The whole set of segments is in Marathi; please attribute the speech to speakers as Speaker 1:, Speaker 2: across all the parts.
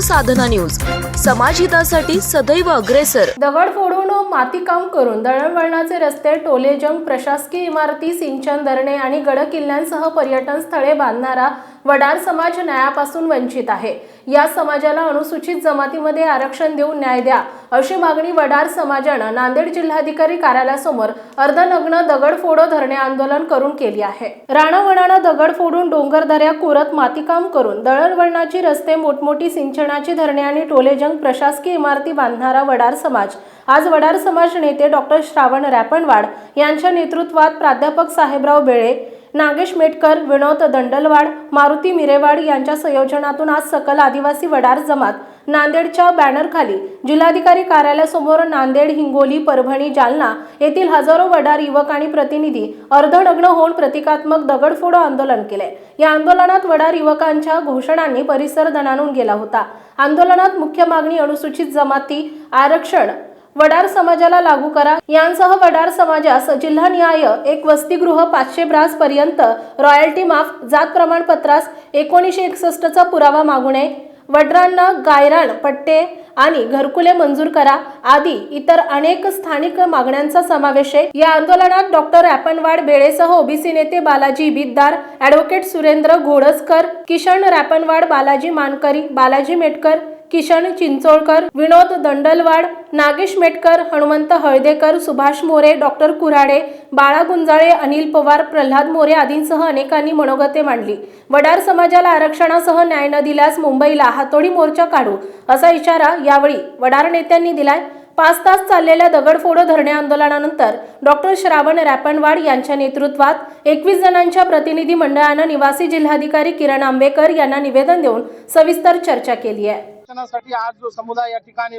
Speaker 1: साधना न्यूज. समाजहितासाठी सदैव अग्रेसर.
Speaker 2: दगड फोडून मातीकाम करून दळणवळणाचे रस्ते टोले जंग प्रशासकीय इमारती सिंचन धरणे आणि गड किल्ल्यांसह पर्यटन स्थळे बांधणारा वडार समाज न्यायापासून वंचित आहे. या समाजाला अनुसूचित जमातीमध्ये आरक्षण देऊन न्याय द्या अशी मागणी वडार समाजानं नांदेड जिल्हाधिकारी कार्यालयासमोर अर्धनग्न दगडफोडो धरणे आंदोलन करून केली आहे. राणावणानं दगड फोडून डोंगरदऱ्या कुरत मातीकाम करून दळणवळणाची रस्ते मोठमोठी सिंचनाची धरणे आणि टोलेजंग प्रशासकीय इमारती बांधणारा वडार समाज. आज वडार समाज नेते डॉक्टर श्रावण रॅपणवाड यांच्या नेतृत्वात प्राध्यापक साहेबराव बेळे नागेश मेटकर विनोद दंडलवाड मारुती मिरेवाड यांच्या संयोजनातून आज सकल आदिवासी वडार जमात. नांदेडच्या बॅनरखाली जिल्हाधिकारी कार्यालयासमोर नांदेड हिंगोली परभणी जालना येथील हजारो वडार युवक आणि प्रतिनिधी अर्धनग्न होऊन प्रतिकात्मक दगडफोड आंदोलन केले. या आंदोलनात वडार युवकांच्या घोषणांनी परिसर दणाणून गेला होता. आंदोलनात मुख्य मागणी अनुसूचित जमाती आरक्षण वडार समाजाला लागू करा. यांसह वडार समाजास जिल्हानिहाय एक वसतिगृह पाचशे ब्रास पर्यंत रॉयल्टी माफ जात प्रमाणपत्रास एकोणीसशे एकसष्टचा पुरावा मागू नये. वडरांना गायरान पट्टे आणि घरकुले मंजूर करा. आदी इतर अनेक स्थानिक मागण्यांचा समावेश आहे. या आंदोलनात डॉक्टर रॅपनवाड बेळेसह ओबीसी नेते बालाजी बिद्दार ॲडव्होकेट सुरेंद्र घोडसकर किशन रॅपनवाड बालाजी मानकरी बालाजी मेटकर किशन चिंचोळकर विनोद दंडलवाड नागेश मेटकर हनुमंत हळदेकर सुभाष मोरे डॉक्टर कुऱ्हाडे बाळा गुंजाळे अनिल पवार प्रल्हाद मोरे आदींसह अनेकांनी मनोगते मांडली. वडार समाजाला आरक्षणासह न्याय न दिल्यास मुंबईला हातोडी मोर्चा काढू असा इशारा यावेळी वडार नेत्यांनी दिलाय. पाच तास चाललेल्या दगडफोडो धरणे आंदोलनानंतर डॉक्टर श्रावण रॅपणवाड यांच्या नेतृत्वात एकवीस जणांच्या प्रतिनिधी मंडळानं निवासी जिल्हाधिकारी किरण आंबेकर यांना निवेदन देऊन सविस्तर चर्चा केली आहे.
Speaker 3: शिक्षणासाठी आज जो समुदाय या ठिकाणी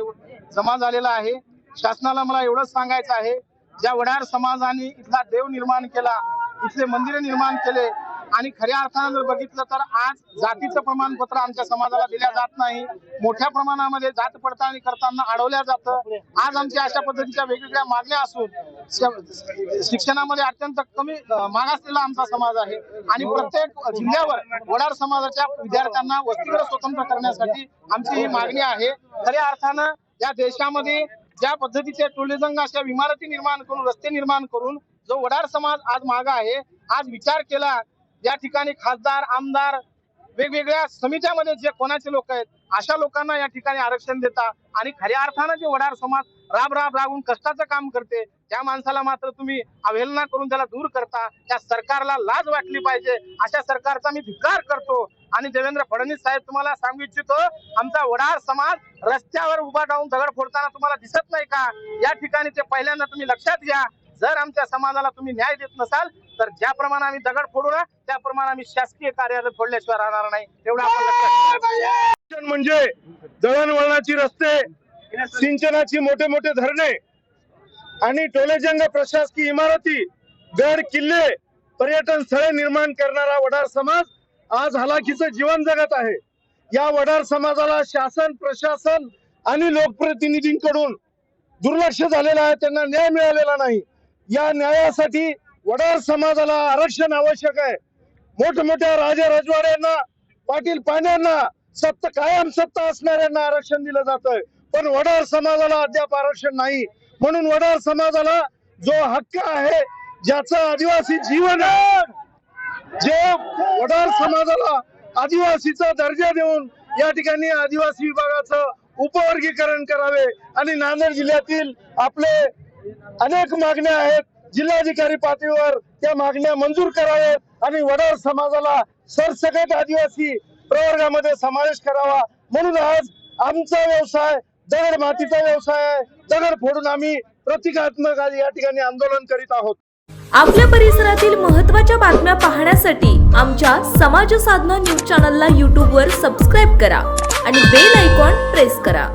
Speaker 3: जमा झालेला आहे शासनाला मला एवढंच सांगायचं आहे ज्या वडार समाजाने इथला देव निर्माण केला इथले मंदिर निर्माण केले आणि खऱ्या अर्थानं जर बघितलं तर आज जातीचं प्रमाणपत्र आमच्या समाजाला दिल्या जात नाही. मोठ्या प्रमाणामध्ये जात पडताळणी करताना अडवल्या जातं. आज आमच्या अशा पद्धतीच्या वेगवेगळ्या मागण्या असून शिक्षणामध्ये अत्यंत कमी मागासलेला आमचा समाज आहे. आणि प्रत्येक जिल्ह्यावर वडार समाजाच्या विद्यार्थ्यांना वस्तीकडे स्वतंत्र करण्यासाठी आमची ही मागणी आहे. खऱ्या अर्थानं या देशामध्ये ज्या पद्धतीचे टुरिझम अशा इमारती निर्माण करून रस्ते निर्माण करून जो वडार समाज आज मागा आहे आज विचार केला या ठिकाणी खासदार आमदार वेगवेगळ्या समित्यामध्ये जे कोणाचे लोक आहेत अशा लोकांना या ठिकाणी आरक्षण देता आणि खऱ्या अर्थानं जे वडार समाज राब राब राबून कष्टाचं काम करते त्या माणसाला मात्र तुम्ही अवहेलना करून त्याला दूर करता त्या सरकारला लाज वाटली पाहिजे अशा सरकारचा मी धिक्कार करतो. आणि देवेंद्र फडणवीस साहेब तुम्हाला सांगू इच्छितो आमचा वडार समाज रस्त्यावर उभा राहून दगड फोडताना तुम्हाला दिसत नाही का? या ठिकाणी ते पहिल्यांदा तुम्ही लक्षात घ्या. जर आमच्या समाजाला तुम्ही न्याय देत नसाल तर ज्याप्रमाणे आम्ही दगड फोडू ना त्याप्रमाणे आम्ही शासकीय कार्यालय फोडल्याशिवाय राहणार नाही. एवढं आपण
Speaker 4: म्हणजे दळणवळणाची रस्ते सिंचनाची मोठे मोठे धरणे आणि टोलेजंग प्रशासकीय इमारती गड किल्ले पर्यटन स्थळे निर्माण करणारा वडार समाज आज हलाखीचं जीवन जगत आहे. या वडार समाजाला शासन प्रशासन आणि लोकप्रतिनिधींकडून दुर्लक्ष झालेलं आहे त्यांना न्याय मिळालेला नाही. या न्यायासाठी वडार समाजाला आरक्षण आवश्यक आहे. मोठमोठ्या राजे रजवाड्यांना पाटील पाण्यांना सत्ता कायम सत्ता असणाऱ्यांना आरक्षण दिलं जातंय. पण वडार समाजाला अद्याप आरक्षण नाही. म्हणून वडार समाजाला जो हक्क आहे ज्याचं आदिवासी जीवन आहे जे वडार समाजाला आदिवासीचा दर्जा देऊन या ठिकाणी आदिवासी विभागाचं उपवर्गीकरण करावे आणि नांदेड जिल्ह्यातील आपले अनेक मागण्या आहेत. जिल्हाधिकारी पातळीवर त्या मागण्या मंजूर कराव्यात आणि वडार समाजाला सरसकट आदिवासी प्रवर्गामध्ये समावेश करावा. म्हणून आज आमचा व्यवसाय दगड मातीचा व्यवसाय आहे. दगड फोडून आम्ही प्रतिकात्मक आज या ठिकाणी आंदोलन करीत आहोत.
Speaker 1: आपल्या परिसरातील महत्त्वाच्या बातम्या पाहण्यासाठी आमच्या समाज साधना न्यूज चॅनलला यूट्यूबवर सबस्क्राईब करा आणि बेल आयकॉन प्रेस करा.